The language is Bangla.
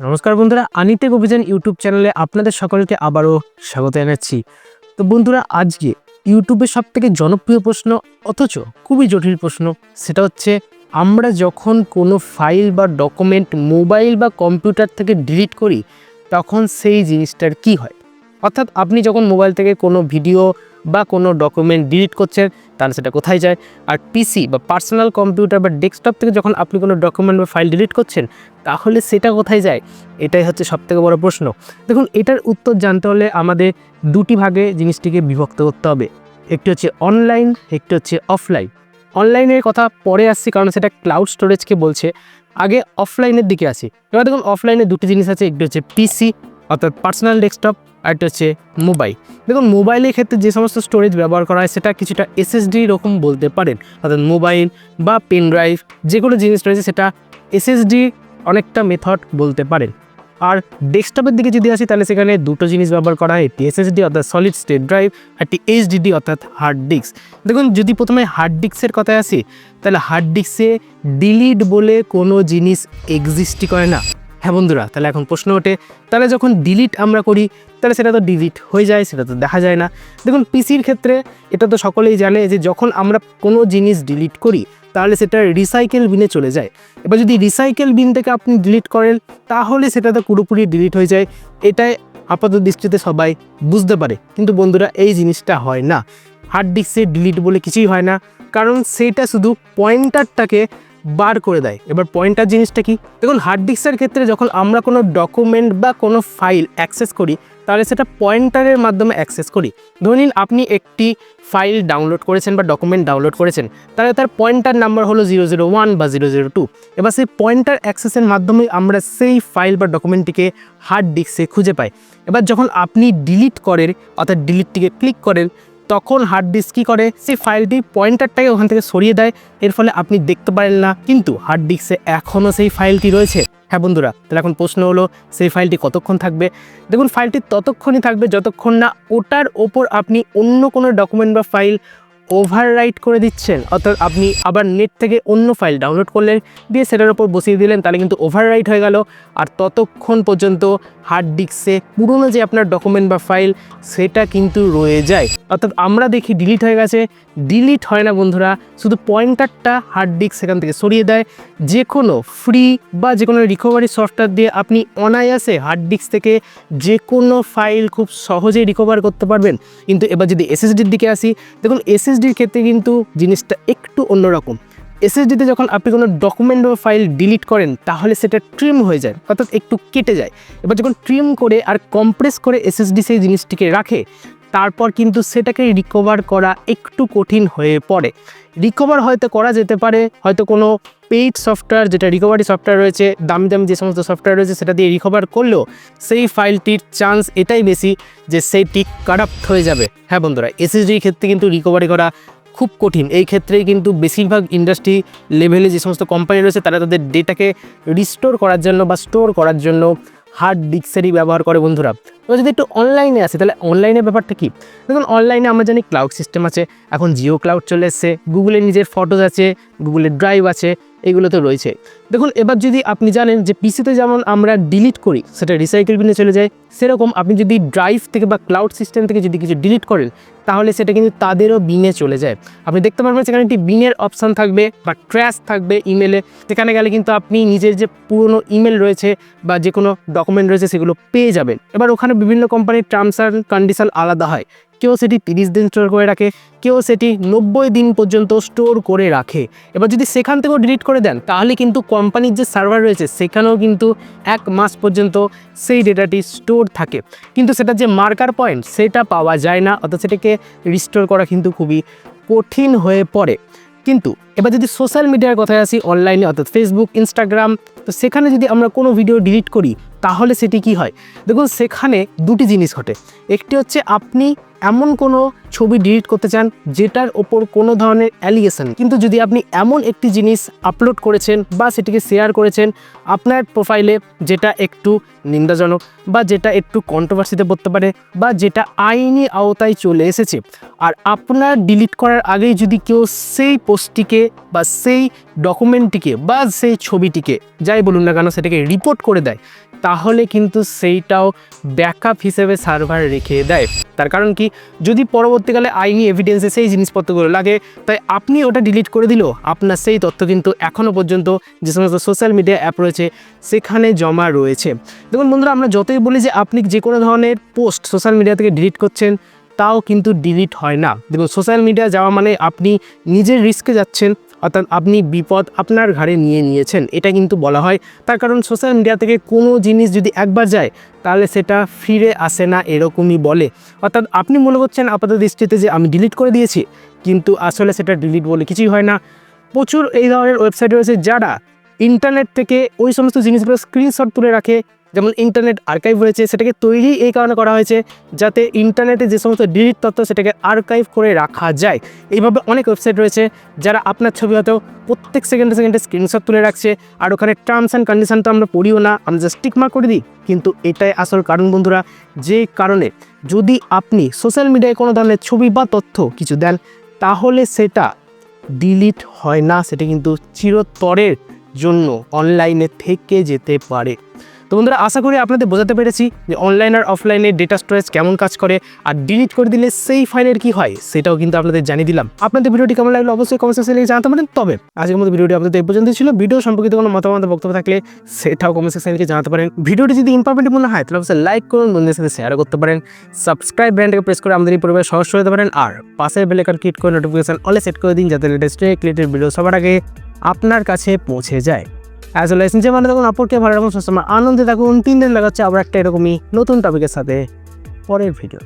নমস্কার বন্ধুরা আনিতেক অভিযান ইউটিউব চ্যানেলে আপনাদের সকলকে আবারও স্বাগত জানাচ্ছি। তো বন্ধুরা, আজকে ইউটিউবে সব থেকে জনপ্রিয় প্রশ্ন, অথচ খুবই জটিল প্রশ্ন, সেটা হচ্ছে, আমরা যখন কোনো ফাইল বা ডকুমেন্ট মোবাইল বা কম্পিউটার থেকে ডিলিট করি, তখন সেই জিনিসটার কি হয়? অর্থাৎ আপনি যখন মোবাইল থেকে কোনো ভিডিও বা কোনো ডকুমেন্ট ডিলিট করছেন, তাহলে সেটা কোথায় যায়? আর পিসি বা পার্সোনাল কম্পিউটার বা ডেস্কটপ থেকে যখন আপনি কোনো ডকুমেন্ট বা ফাইল ডিলিট করছেন, তাহলে সেটা কোথায় যায়? এটাই হচ্ছে সবথেকে বড় প্রশ্ন। দেখুন, এটার উত্তর জানতে হলে আমাদের দুটি ভাগে জিনিসটিকে বিভক্ত করতে হবে। একটি হচ্ছে অনলাইন একটি হচ্ছে অফলাইন অনলাইনের কথা পরে আসছি, কারণ সেটা ক্লাউড স্টোরেজকে বলছে। আগে অফলাইনের দিকে আসি। এবার দেখুন অফলাইনে দুটি জিনিস আছে, একটি হচ্ছে পিসি অর্থাৎ পার্সোনাল ডেস্কটপ আর একটা হচ্ছে মোবাইল। দেখুন, মোবাইলের ক্ষেত্রে যে সমস্ত স্টোরেজ ব্যবহার করা হয়, সেটা কিছুটা এসএসডি রকম বলতে পারেন। অর্থাৎ মোবাইল বা পেন ড্রাইভ যে কোনো জিনিস রয়েছে, সেটা এসএসডি অনেকটা মেথড বলতে পারেন। আর ডেস্কটপের দিকে যদি আসি, তাহলে সেখানে দুটো জিনিস ব্যবহার করা হয়, একটি এসএসডি অর্থাৎ সলিড স্টেট ড্রাইভ আর একটি এইচডিডি অর্থাৎ হার্ড ডিস্ক দেখুন, যদি প্রথমে হার্ড ডিস্কের কথায় আসি, তাহলে হার্ড ডিস্কে ডিলিট বলে কোনো জিনিস এক্সিস্টই করে না। হ্যাঁ বন্ধুরা, তাহলে এখন প্রশ্ন ওঠে, তাহলে যখন ডিলিট আমরা করি, তাহলে সেটা তো ডিলিট হয়ে যায়, সেটা তো দেখা যায় না। দেখুন পিসির ক্ষেত্রে এটা তো সকলেই জানে যে যখন আমরা কোনো জিনিস ডিলিট করি, তাহলে সেটা রিসাইকেল বিনে চলে যায়। এবার যদি রিসাইকেল বিন থেকে আপনি ডিলিট করেন, তাহলে সেটা তো পুরোপুরি ডিলিট হয়ে যায়। এটাই আপাত দৃষ্টিতে সবাই বুঝতে পারে। কিন্তু বন্ধুরা, এই জিনিসটা হয় না। হার্ড ডিস্কে ডিলিট বলে কিছুই হয় না। কারণ সেটা শুধু পয়েন্টারটাকে বার করে দেয়। এবার পয়েন্টার জিনিসটা কি? দেখুন হার্ড ডিস্কের ক্ষেত্রে যখন আমরা কোনো ডকুমেন্ট বা কোনো ফাইল অ্যাক্সেস করি, তাহলে সেটা পয়েন্টারের মাধ্যমে অ্যাক্সেস করি। ধরে আপনি একটি ফাইল ডাউনলোড করেছেন বা ডকুমেন্ট ডাউনলোড করেছেন, তাহলে তার পয়েন্টার নাম্বার হলো জিরো জিরো ওয়ান বা জিরো জিরো টু এবার সেই পয়েন্টার অ্যাক্সেসের মাধ্যমে আমরা সেই ফাইল বা ডকুমেন্টটিকে হার্ড ডিস্কে খুঁজে পাই। এবার যখন আপনি ডিলিট করেন, অর্থাৎ ডিলিটটিকে ক্লিক করেন তখন হার্ড ডিস্ক কী করে? সেই ফাইলটি পয়েন্টারটাকে ওখান থেকে সরিয়ে দেয়। এর ফলে আপনি দেখতে পারেন না, কিন্তু হার্ড ডিস্কে এখনও সেই ফাইলটি রয়েছে। হ্যাঁ বন্ধুরা, তাহলে এখন প্রশ্ন হলো, সেই ফাইলটি কতক্ষণ থাকবে? দেখুন ফাইলটি ততক্ষণই থাকবে যতক্ষণ না ওটার ওপর আপনি অন্য কোনো ডকুমেন্ট বা ফাইল ওভাররাইট করে দিচ্ছেন। অর্থাৎ আপনি আবার নেট থেকে অন্য ফাইল ডাউনলোড করলেন, দিয়ে সেটার ওপর বসিয়ে দিলেন, তাহলে কিন্তু ওভাররাইট হয়ে গেল। আর ততক্ষণ পর্যন্ত হার্ড ডিস্কে পুরনো যে আপনার ডকুমেন্ট বা ফাইল সেটা কিন্তু রয়ে যায়। অর্থাৎ আমরা দেখি ডিলিট হয়ে গেছে। ডিলিট হয় না বন্ধুরা, শুধু পয়েন্টারটা হার্ড ডিস্ক সেখান থেকে সরিয়ে দেয়। যে কোনো ফ্রি বা যে কোনো রিকভারি সফটওয়্যার দিয়ে আপনি অনায়াসে হার্ড ডিস্ক থেকে যে কোনো ফাইল খুব সহজেই রিকভার করতে পারবেন। কিন্তু এবার যদি এসএসডির দিকে আসি, দেখুন এসএসডির ক্ষেত্রে কিন্তু জিনিসটা একটু অন্যরকম। এসএসডিতে যখন আপনি কোনো ডকুমেন্ট বা ফাইল ডিলিট করেন, তাহলে সেটা ট্রিম হয়ে যায়, অর্থাৎ একটু কেটে যায়। এবার যখন ট্রিম করে আর কম্প্রেস করে এসএসডি সেই জিনিসটিকে রাখে তারপর কিন্তু সেটাকে রিকভার করা একটু কঠিন হয়ে পড়ে। রিকভার হয়তো করা যেতে পারে, হয়তো কোনো পেইড সফটওয়্যার যেটা রিকভারি সফটওয়্যার রয়েছে দামি দামি যে সমস্ত সফটওয়্যার রয়েছে সেটা দিয়ে রিকভার করলেও সেই ফাইলটির চান্স এটাই বেশি যে সেইটি কারাপ্ট হয়ে যাবে। হ্যাঁ বন্ধুরা এসএসডির ক্ষেত্রে কিন্তু রিকভারি করা খুব কঠিন। এই ক্ষেত্রেই কিন্তু বেশিরভাগ ইন্ডাস্ট্রি লেভেলে যে সমস্ত কোম্পানি রয়েছে তারা তাদের ডেটাকে রিস্টোর করার জন্য বা স্টোর করার জন্য হার্ড ডিস্কেরই ব্যবহার করে বন্ধুরা। এবার যদি একটু অনলাইনে আসে, তাহলে অনলাইনের ব্যাপারটা কী? দেখুন অনলাইনে আমরা জানি ক্লাউড সিস্টেম আছে, এখন জিও ক্লাউড চলে এসছে গুগলের নিজের ফটোজ আছে গুগলের ড্রাইভ আছে এগুলো তো রয়েছে। দেখুন, এবার যদি আপনি জানেন যে পিসিতে যেমন আমরা ডিলিট করি, সেটা রিসাইকেল বিনে চলে যায়, সেরকম আপনি যদি ড্রাইভ থেকে বা ক্লাউড সিস্টেম থেকে যদি কিছু ডিলিট করেন, তাহলে সেটা কিন্তু তাদেরও বিনে চলে যায়। আপনি দেখতে পারবেন সেখানে একটি বিনের অপশান থাকবে বা ট্র্যাশ থাকবে ইমেলে সেখানে গেলে কিন্তু আপনি নিজের যে পুরনো ইমেল রয়েছে বা যে কোনো ডকুমেন্ট রয়েছে, সেগুলো পেয়ে যাবেন। এবার ওখানে বিভিন্ন কোম্পানির টার্মস অ্যান্ড কন্ডিশন আলাদা হয়। কেউ সেটি তিরিশ দিন স্টোর করে রাখে, কেউ সেটি নব্বই দিন পর্যন্ত স্টোর করে রাখে। এবার যদি সেখান থেকেও ডিলিট করে দেন, তাহলে কিন্তু কোম্পানির যে সার্ভার রয়েছে, সেখানেও কিন্তু এক মাস পর্যন্ত সেই ডেটাটি স্টোর থাকে। কিন্তু সেটা যে মার্কার পয়েন্ট সেটা পাওয়া যায় না, অর্থাৎ সেটাকে রিস্টোর করা কিন্তু খুবই কঠিন হয়ে পড়ে। কিন্তু এবার যদি সোশ্যাল মিডিয়ার কথায় আসি অনলাইনে অর্থাৎ ফেসবুক ইনস্টাগ্রাম তো সেখানে যদি আমরা কোনো ভিডিও ডিলিট করি তাহলে সেটি কি হয়? দেখুন, সেখানে দুটি জিনিস ঘটে। একটি হচ্ছে, আপনি এমন কোনো ছবি ডিলিট করতে চান, যেটার ওপর কোনো ধরনের অ্যালিগেশন কিন্তু যদি আপনি এমন একটি জিনিস আপলোড করেছেন বা সেটিকে শেয়ার করেছেন, আপনার প্রোফাইলে যেটা একটু নিন্দাজনক বা যেটা একটু কন্ট্রোভার্সিতে পড়তে পারে বা যেটা আইনি আওতায় চলে এসেছে, আর আপনার ডিলিট করার আগেই যদি কেউ সেই পোস্টটিকে বা সেই ডকুমেন্টটিকে বা সেই ছবিটিকে, যাই বলুন না কেন, সেটাকে রিপোর্ট করে দেয় তাহলে কিন্তু সেইটাও ব্যাকআপ হিসেবে সার্ভার রেখে দেয়। তার কারণ কি? যদি পরবর্তীকালে আইনি এভিডেন্সে সেই জিনিসপত্রগুলো লাগে, তাই আপনি ওটা ডিলিট করে দিলেও আপনার সেই তথ্য কিন্তু এখনও পর্যন্ত যে সমস্ত সোশ্যাল মিডিয়া অ্যাপ রয়েছে, সেখানে জমা রয়েছে। দেখুন বন্ধুরা, আমরা যতই বলি যে আপনি যে কোনো ধরনের পোস্ট সোশ্যাল মিডিয়া থেকে ডিলিট করছেন, তাও কিন্তু ডিলিট হয় না। দেখুন সোশ্যাল মিডিয়া যাওয়া মানে আপনি নিজের রিস্কে যাচ্ছেন অর্থাৎ আপনি বিপদ আপনার ঘাড়ে নিয়ে নিয়েছেন, এটা কিন্তু বলা হয়। তার কারণ সোশ্যাল মিডিয়া থেকে কোনো জিনিস যদি একবার যায়, তাহলে সেটা ফিরে আসে না এরকমই বলে। অর্থাৎ আপনি মনে করছেন আপাতত দৃষ্টিতে যে আমি ডিলিট করে দিয়েছি, কিন্তু আসলে সেটা ডিলিট বলে কিছুই হয় না। প্রচুর এই ধরনের ওয়েবসাইট রয়েছে যারা ইন্টারনেট থেকে ওই সমস্ত জিনিসগুলো স্ক্রিনশট তুলে রাখে যেমন ইন্টারনেট আর্কাইভ রয়েছে, সেটাকে তৈরি এই কারণে করা হয়েছে যাতে ইন্টারনেটে যে সমস্ত ডিলিট তথ্য সেটাকে আর্কাইভ করে রাখা যায়। এইভাবে অনেক ওয়েবসাইট রয়েছে যারা আপনার ছবি হয়তো প্রত্যেক সেকেন্ডে সেকেন্ডে স্ক্রিনশট তুলে রাখছে আর ওখানে টার্মস অ্যান্ড কন্ডিশন তো আমরা পড়িও না, আমরা জাস্ট টিকমার্ক করে দিই। কিন্তু এটাই আসল কারণ বন্ধুরা, যে কারণে যদি আপনি সোশ্যাল মিডিয়ায় কোনো ধরনের ছবি বা তথ্য কিছু দেন, তাহলে সেটা ডিলিট হয় না, সেটা কিন্তু চিরতরের জন্য অনলাইনে থেকে যেতে পারে। তো বন্ধুরা, আশা করি আপনাদের বোঝাতে পেরেছি যে অনলাইন আর অফলাইনে ডেটা স্টোরেজ কেমন কাজ করে আর ডিলিট করে দিলে সেই ফাইলের কি হয়, সেটাও কিন্তু আপনাদের জানিয়ে দিলাম। আপনাদের ভিডিওটি কেমন লাগল অবশ্যই কমেন্ট সেকশনে জানাতে পারেন। তবে আজকের মতো ভিডিওটি আপনাদের এই পর্যন্ত ছিল। ভিডিও সম্পর্কিত কোনো মতামত বক্তব্য থাকলে সেটাও কমেন্ট সেকশনে জানাতে পারেন। ভিডিওটি যদি ইম্পর্টেন্ট মনে হয়, তাহলে অবশ্যই লাইক করুন, বন্ধুদের সাথে শেয়ার করতে পারেন। সাবস্ক্রাইব ব্যান্ডকে প্রেস করে আমাদের এই পরিবারের সদস্য হতে পারেন। আর পাশের বেলেকার ক্লিক করে নোটিফিকেশন অলে সেট করে দিন, যাতে লেটেস্ট রিলেটেড ভিডিও সবার আগে আপনার কাছে পৌঁছে যায়। অ্যাজ ওয়েল যে মানে তখন অপরকে ভালো রকম সবসময় আনন্দে থাকুন, তিন দিন লাগাচ্ছে আবার একটা এরকমই নতুন টপিকের সাথে। পরের ভিডিও